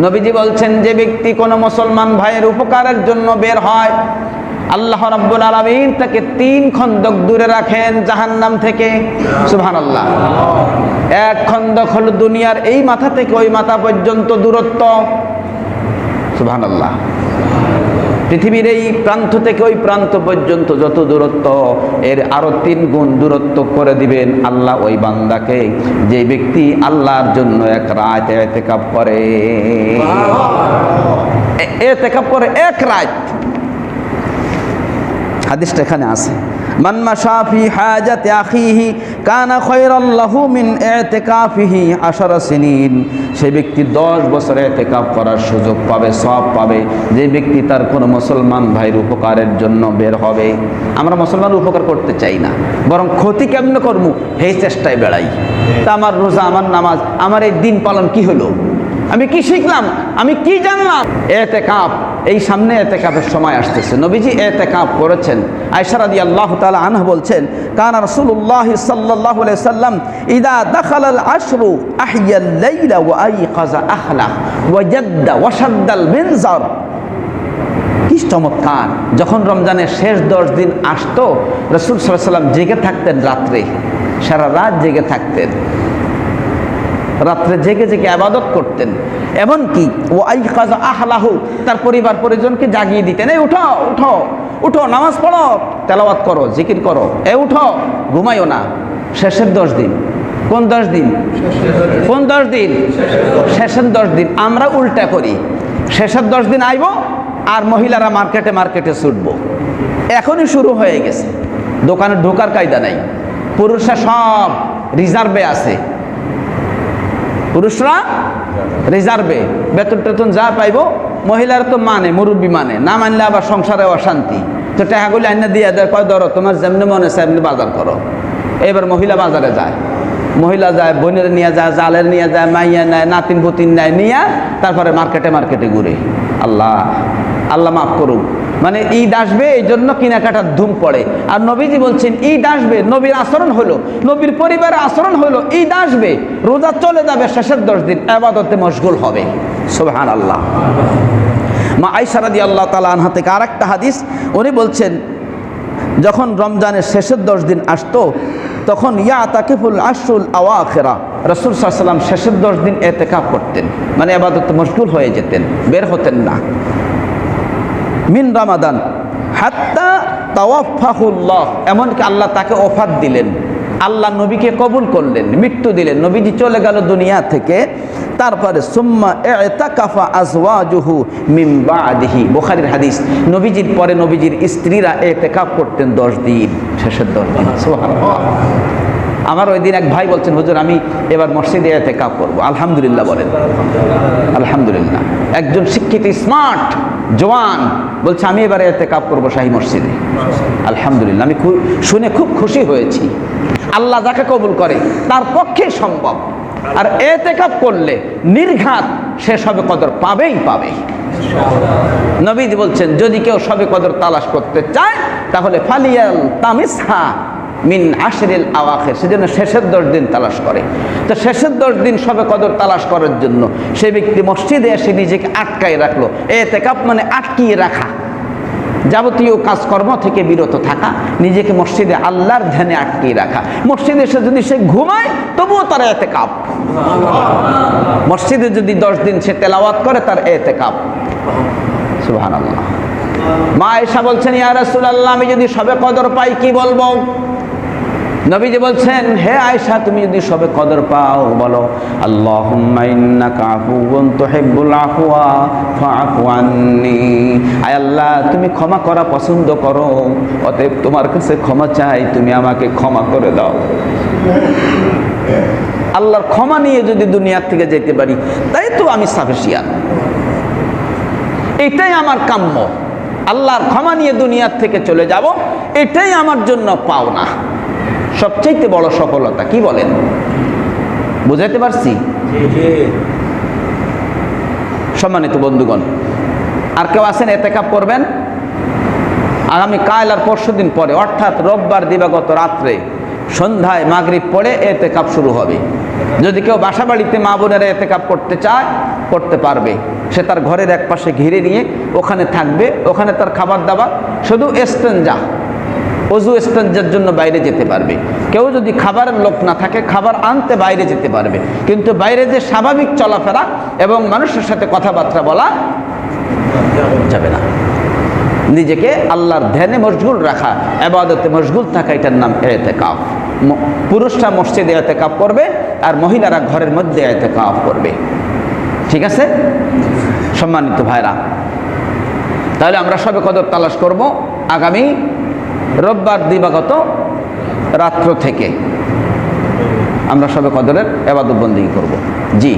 নবীজি বলছেন, যে ব্যক্তি কোনো মুসলমান ভাইয়ের উপকারের জন্য বের হয়, আল্লাহ রাব্বুল আলমিন তাকে তিন খন্দক দূরে রাখেন জাহান্নাম থেকে। সুবহানাল্লাহ। এক খন্দক হল দুনিয়ার এই মাথা থেকে ওই মাথা পর্যন্ত দূরত্ব। সুবহানাল্লাহ। পৃথিবীর এই প্রান্ত থেকে ওই প্রান্ত পর্যন্ত যত দূরত্ব এর আরও তিন গুণ দূরত্ব করে দিবেন আল্লাহ ওই বান্দাকে। যে ব্যক্তি আল্লাহর জন্য এক রাত এতেকাপ করে এতেকাপ করে এক রাত। হাদিসটা এখানে আছে। মান মাশা ফি হাজাতি আখিহি কানা খায়রাল লাহু মিন ইতিকাফিহি আশারা সিনিন। সেই ব্যক্তি 10 বছর ইতিকাফ করার সুযোগ পাবে সব পাবে। যে ব্যক্তি তার কোনো মুসলমান ভাইয়ের উপকারের জন্য বের হবে। আমরা মুসলমান উপকার করতে চাই না। বরং ক্ষতি কেমন করব এই চেষ্টায় বেড়াই। তা আমার রোজা, আমার নামাজ, আমার এই দিন পালন কি হলো? আমি কি শিখলাম? আমি কি জানলাম? এতে কাপ এই সামনে এতে কাপের সময় আসতেছে। নবীজি এতে কাপ করেছেন। আয়সারাদি আল্লাহ তালা আনহ বলছেন, কানা রসুল্লাহ সাল্লাহ সাল্লাম ইদা দখাল আল আশরু আহিয়াল লাইলা ওয়া আইকাজা আহলা ওয়া জাদ্দা ওয়া শাদ্দাল মিনজার। কি চমৎকার! যখন রমজানের শেষ দশ দিন আসতো, রসুল সাল্লাহ সাল্লাম জেগে থাকতেন রাত্রে। সারা রাত জেগে থাকতেন। রাত্রে জেগে জেগে আবাদত করতেন। এমনকি ও আই কাজ আহলাহু, তার পরিবার পরিজনকে জাগিয়ে দিতেন, এই উঠো উঠো উঠো, নামাজ পড়ো, তেলাওয়াত করো, জিকির করো এ উঠো, ঘুমাইও না। শেষের দশ দিন। কোন দশ দিন? কোন দশ দিন? শেষের দশ দিন। আমরা উল্টা করি। শেষের দশ দিন আইব আর মহিলারা মার্কেটে মার্কেটে ছুটব। এখনই শুরু হয়ে গেছে। দোকানে ঢোকার কায়দা নাই। পুরুষরা সব রিজার্ভে আছে। পুরুষরা রিজার্ভে বেতন টেতন যা পাইব, মহিলার তো মানে মুরব্বী মানে না মানলে আবার সংসারে অশান্তি। তো টাকাগুলি আইনা দিয়ে দেয়, কয় ধরো, তোমার যেমনি মনে সেমনি বাজার করো। এবার মহিলা বাজারে যায়। মহিলা যায়, বোনের নিয়ে যায়, জালের নিয়ে যায়, মাইয়া নেয় নাতিন পুতিন নেয়, নিয়ে তারপরে মার্কেটে মার্কেটে ঘুরে। আল্লাহ আল্লাহ মাফ করুক। মানে ঈদ আসবে, এই জন্য কেনাকাটার ধুম পড়ে। আর নবীজি বলছেন, ঈদ আসবে, নবীর আচরণ হলো, নবীর পরিবারের আচরণ হলো, ঈদ আসবে, রোজা চলে যাবে, শেষের দশ দিন আবাদতে মশগুল হবে। সোহান আল্লাহ মা আইসারাদি আল্লাহ তালা আনহা থেকে আর একটা হাদিস, উনি বলছেন, যখন রমজানের শেষের দশ দিন আসতো, তখন ইয়া তাকিফুল আশরুল আওয়াখেরা, রসুল সাল্লাম শেষের দশ দিন এতেকাপ করতেন মানে আবাদতে মশগুল হয়ে যেতেন, বের হতেন না। মিন রামাদান। হাত্তা তাওয়াফাহুল্লাহ এমনকি আল্লাহ তাকে অফাত দিলেন। আল্লাহ নবীকে কবুল করলেন, মৃত্যু দিলেন। নবীজি চলে গেল দুনিয়া থেকে। তারপরে সুম্মা এতাকাফা আজওয়াজুহু মিন বাদিহি। বোখারির হাদিস, নবীজির পরে নবীজির স্ত্রীরা এতেকাফ করতেন দশ দিন, শেষের দশ দিন। আমার ওই দিন এক ভাই বলছেন, হুজুর, আমি এবার মসজিদে এতে কাপ করব। আলহামদুলিল্লাহ বলেন। আলহামদুলিল্লাহ। একজন শিক্ষিত, স্মার্ট জওয়ান বলছে, আমি এবারে এতে কাপ করব শাহী মসজিদে। আলহামদুলিল্লাহ, আমি শুনে খুব খুশি হয়েছি। আল্লাহ যাকে কবুল করে, তার পক্ষে সম্ভব। আর এতে কাপ করলে নির্ঘাত সে সবে কদর পাবেই পাবে। নবীজি বলছেন, যদি কেউ সবে কদর তালাশ করতে চায়, তাহলে ফালিয়াল তামিসহা মিন আশরিল আওয়াখের সেজন্য শেষের দশ দিন তালাশ করে। তো শেষের দশ দিন সবে কদর তালাশ করার জন্য সে ব্যক্তি মসজিদে এসে নিজেকে আটকায় রাখল। এতে কাপ মানে আটকিয়ে রাখা। যাবতীয় কাজকর্ম থেকে বিরত থাকা, নিজেকে মসজিদে আল্লাহর ধ্যানে আটকিয়ে রাখা। মসজিদে এসে যদি সে ঘুমায়, তবুও তার এতে কাপ মসজিদে যদি দশ দিন সে তেলাওয়াত করে, তার এতে কাপ সুহান আল্লাহ মা এসা বলছেন, ইয়া রাসূলুল্লাহ, আমি যদি সবে কদর পাই, কি বলব? নবীজি বলছেন, হে আয়েশা, তুমি যদি সবে কদর পাও, বলো আয় আল্লাহ, তুমি ক্ষমা করা পছন্দ করো, অতএব তোমার কাছে ক্ষমা চাই, তুমি আমাকে ক্ষমা করে দাও। আল্লাহর ক্ষমা নিয়ে যদি দুনিয়ার থেকে যেতে পারি, তাই তো আমি সাফিসিয়ান এটাই আমার কাম্য। আল্লাহর ক্ষমা নিয়ে দুনিয়ার থেকে চলে যাব এটাই আমার জন্য পাওনা। সবচাইতে বড় সফলতা কি বলেন? বুঝাইতে পারছি? সম্মানিত বন্ধুগণ আর কেউ আছেন এতে কাপ করবেন? আগামী কাল আর পরশু দিন পরে অর্থাৎ রোববার দিবাগত রাত্রে সন্ধ্যায় মাগরিব পড়ে এতে কাপ শুরু হবে। যদি কেউ বাসা বাড়িতে মা বোনেরা এতে কাপ করতে চায়, করতে পারবে। সে তার ঘরের এক পাশে ঘিরে নিয়ে ওখানে থাকবে, ওখানে তার খাবার দাবার শুধু এস্তেঞ্জা অজু এস্তেঞ্জার জন্য বাইরে যেতে পারবে। কেউ যদি খাবারের লোক না থাকে, খাবার আনতে বাইরে যেতে পারবে। কিন্তু বাইরে যে স্বাভাবিক চলাফেরা এবং মানুষের সাথে কথাবার্তা বলা যাবে না। নিজেকে আল্লাহর ধ্যানে মশগুল রাখা, আবাদতে মশগুল থাকা, এটার নাম এতে কাপ পুরুষরা মসজিদে এতে কাপ করবে আর মহিলারা ঘরের মধ্যে এতে কাপ করবে। ঠিক আছে? সম্মানিত ভাইরা, তাহলে আমরা সবে কদর তালাশ করব আগামী রোববার দিবাগত রাত্র থেকে। আমরা সবে কদরের এবাদবন্দি করব। জি।